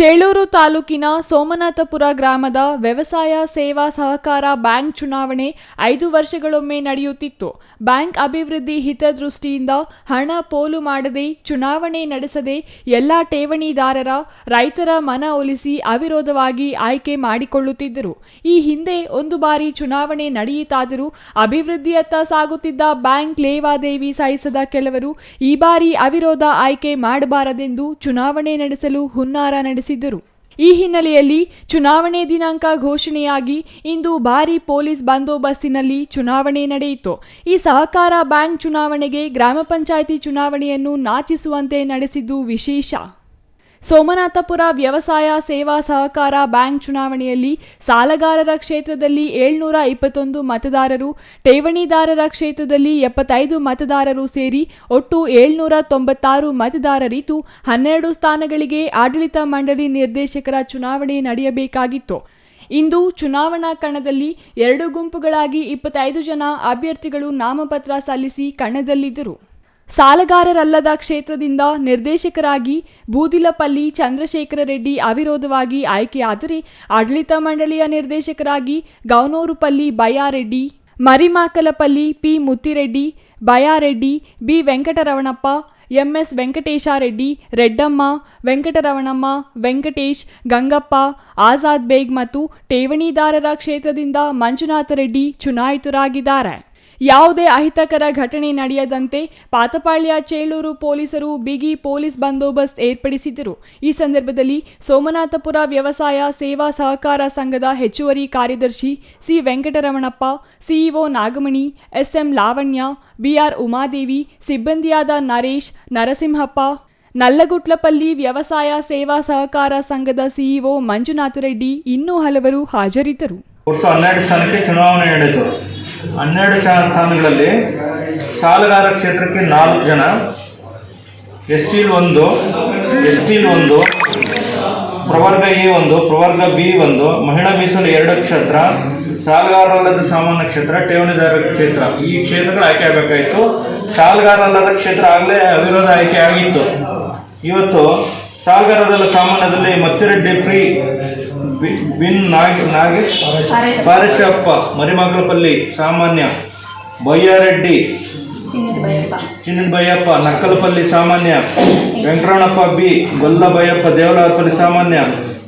ಚೇಳೂರು ತಾಲೂಕಿನ ಸೋಮನಾಥಪುರ ಗ್ರಾಮದ ವ್ಯವಸಾಯ ಸೇವಾ ಸಹಕಾರ ಬ್ಯಾಂಕ್ ಚುನಾವಣೆ ಐದು ವರ್ಷಗಳೊಮ್ಮೆ ನಡೆಯುತ್ತಿತ್ತು. ಬ್ಯಾಂಕ್ ಅಭಿವೃದ್ಧಿ ಹಿತದೃಷ್ಟಿಯಿಂದ ಹಣ ಪೋಲು ಮಾಡದೆ ಚುನಾವಣೆ ನಡೆಸದೆ ಎಲ್ಲ ಠೇವಣಿದಾರರ ರೈತರ ಮನ ಒಲಿಸಿ ಅವಿರೋಧವಾಗಿ ಆಯ್ಕೆ ಮಾಡಿಕೊಳ್ಳುತ್ತಿದ್ದರು. ಈ ಹಿಂದೆ ಒಂದು ಬಾರಿ ಚುನಾವಣೆ ನಡೆಯಿತಾದರೂ ಅಭಿವೃದ್ಧಿಯತ್ತ ಸಾಗುತ್ತಿದ್ದ ಬ್ಯಾಂಕ್ ಲೇವಾದೇವಿ ಸಹಿಸದ ಕೆಲವರು ಈ ಬಾರಿ ಅವಿರೋಧ ಆಯ್ಕೆ ಮಾಡಬಾರದೆಂದು ಚುನಾವಣೆ ನಡೆಸಲು ಹುನ್ನಾರ ನಡೆಸಿದ್ದರು. ಈ ಹಿನ್ನೆಲೆಯಲ್ಲಿ ಚುನಾವಣೆ ದಿನಾಂಕ ಘೋಷಣೆಯಾಗಿ ಇಂದು ಭಾರಿ ಪೊಲೀಸ್ ಬಂದೋಬಸ್ತಿನಲ್ಲಿ ಚುನಾವಣೆ ನಡೆಯಿತು. ಈ ಸಹಕಾರ ಬ್ಯಾಂಕ್ ಚುನಾವಣೆಗೆ ಗ್ರಾಮ ಪಂಚಾಯಿತಿ ಚುನಾವಣೆಯನ್ನು ನಾಚಿಸುವಂತೆ ನಡೆಸಿದ್ದು ವಿಶೇಷ. ಸೋಮನಾಥಪುರ ವ್ಯವಸಾಯ ಸೇವಾ ಸಹಕಾರ ಬ್ಯಾಂಕ್ ಚುನಾವಣೆಯಲ್ಲಿ ಸಾಲಗಾರರ ಕ್ಷೇತ್ರದಲ್ಲಿ ಏಳ್ನೂರ ಇಪ್ಪತ್ತೊಂದು ಮತದಾರರು, ಠೇವಣಿದಾರರ ಕ್ಷೇತ್ರದಲ್ಲಿ ಎಪ್ಪತ್ತೈದು ಮತದಾರರು ಸೇರಿ ಒಟ್ಟು ಏಳ್ನೂರ ತೊಂಬತ್ತಾರು ಮತದಾರರಿದ್ದು, ಹನ್ನೆರಡು ಸ್ಥಾನಗಳಿಗೆ ಆಡಳಿತ ಮಂಡಳಿ ನಿರ್ದೇಶಕರ ಚುನಾವಣೆ ನಡೆಯಬೇಕಾಗಿತ್ತು. ಇಂದು ಚುನಾವಣಾ ಕಣದಲ್ಲಿ ಎರಡು ಗುಂಪುಗಳಾಗಿ ಇಪ್ಪತ್ತೈದು ಜನ ಅಭ್ಯರ್ಥಿಗಳು ನಾಮಪತ್ರ ಸಲ್ಲಿಸಿ ಕಣದಲ್ಲಿದ್ದರು. ಸಾಲಗಾರರಲ್ಲದ ಕ್ಷೇತ್ರದಿಂದ ನಿರ್ದೇಶಕರಾಗಿ ಬೂದಿಲಪಲ್ಲಿ ಚಂದ್ರಶೇಖರ ರೆಡ್ಡಿ ಅವಿರೋಧವಾಗಿ ಆಯ್ಕೆಯಾದರೆ ಆಡಳಿತ ಮಂಡಳಿಯ ನಿರ್ದೇಶಕರಾಗಿ Gounurupalli Bayareddy Marimakalapalli P Muttireddy Bayareddy B Venkataravanappa M S Venkateshareddy, Reddamma, Venkataravanamma, Venkatesh, Gangappa, Azad Beg ಮತ್ತು ಠೇವಣಿದಾರರ ಕ್ಷೇತ್ರದಿಂದ ಮಂಜುನಾಥ ರೆಡ್ಡಿ ಚುನಾಯಿತರಾಗಿದ್ದಾರೆ. ಯಾವುದೇ ಅಹಿತಕರ ಘಟನೆ ನಡೆಯದಂತೆ ಪಾತಪಾಳ್ಯ ಚೇಳೂರು ಪೊಲೀಸರು ಬಿಗಿ ಪೊಲೀಸ್ ಬಂದೋಬಸ್ತ್ ಏರ್ಪಡಿಸಿದ್ದರು. ಈ ಸಂದರ್ಭದಲ್ಲಿ ಸೋಮನಾಥಪುರ ವ್ಯವಸಾಯ ಸೇವಾ ಸಹಕಾರ ಸಂಘದ ಹೆಚ್ಚುವರಿ ಕಾರ್ಯದರ್ಶಿ C Venkataramanappa, CEO Nagamani, S M Lavanya, B R Umadevi, ಸಿಬ್ಬಂದಿಯಾದ Naresh, Narasimhappa, Nallagutlapalli ವ್ಯವಸಾಯ ಸೇವಾ ಸಹಕಾರ ಸಂಘದ ಸಿಇಒ ಮಂಜುನಾಥ ರೆಡ್ಡಿ ಇನ್ನೂ ಹಲವರು ಹಾಜರಿದ್ದರು. ಒಟ್ಟು ಹನ್ನೆರಡು ಸ್ಥಾನಕ್ಕೆ ಚುನಾವಣೆ ನಡೆಯಿತು ಹನ್ನೆರಡು ಸ್ಥಾನಗಳಲ್ಲಿ ಸಾಲಗಾರ ಕ್ಷೇತ್ರಕ್ಕೆ ನಾಲ್ಕು ಜನ ಎಸ್ ಸಿ ಒಂದು ಎಸ್ ಟಿಲ್ ಒಂದು, ಪ್ರವರ್ಗ ಎ ಒಂದು, ಪ್ರವರ್ಗ ಬಿ ಒಂದು, ಮಹಿಳಾ ಮೀಸಲು ಎರಡು ಕ್ಷೇತ್ರ ಸಾಲಗಾರರಲ್ಲದ ಸಾಮಾನ್ಯ ಕ್ಷೇತ್ರ, ಠೇವಣಿದಾರ ಕ್ಷೇತ್ರ. ಈ ಕ್ಷೇತ್ರಗಳು ಆಯ್ಕೆ ಆಗಬೇಕಾಯಿತು. ಸಾಲಗಾರರಲ್ಲದ ಕ್ಷೇತ್ರ ಆಗಲೇ ಅವಿರೋಧ ಆಯ್ಕೆ ಆಗಿತ್ತು. ಇವತ್ತು ಸಾಲಗಾರರಲ್ಲ ಸಾಮಾನ್ಯದಲ್ಲಿ ಮತ್ತಿರೆಡ್ಡಿ ಫ್ರೀ ಬಿನ್ ನಾಗ್ ನಾಗೇಶ್ ಪರಶಪ್ಪ ಮರಿಮಗಲಪಲ್ಲಿ ಸಾಮಾನ್ಯ ಬಯ್ಯಾರೆಡ್ಡಿ ಚಿನ್ನ ಬಯ್ಯಪ್ಪ ನಕ್ಕಲಪಲ್ಲಿ ಸಾಮಾನ್ಯ ವೆಂಕಟರಣಪ್ಪ ಬಿ. ಗೊಲ್ಲ ಬಯ್ಯಪ್ಪ ದೇವಲಾರಪಲ್ಲಿ ಸಾಮಾನ್ಯ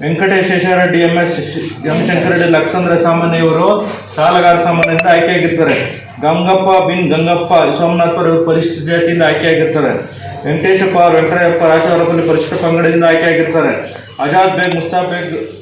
Venkateshwarareddy M. S. M. Shankarareddy Lakshandra ಸಾಮಾನ್ಯ ಇವರು ಸಾಲಗಾರ ಸಾಮಾನ್ಯದಿಂದ ಆಯ್ಕೆಯಾಗಿರ್ತಾರೆ. ಗಂಗಪ್ಪ ಬಿನ್ ಗಂಗಪ್ಪ ಸೋಮನಾಥ್ಪುರ ಪರಿಶಿಷ್ಟ ಜಾತಿಯಿಂದ ಆಯ್ಕೆಯಾಗಿರ್ತಾರೆ. ವೆಂಕಟೇಶಪ್ಪ ವೆಂಕಟಯ್ಯಪ್ಪ ರಾಜವರಪಲ್ಲಿ ಪರಿಶಿಷ್ಟ ಪಂಗಡದಿಂದ ಆಯ್ಕೆಯಾಗಿರ್ತಾರೆ. Azad Beg Mustaf Beg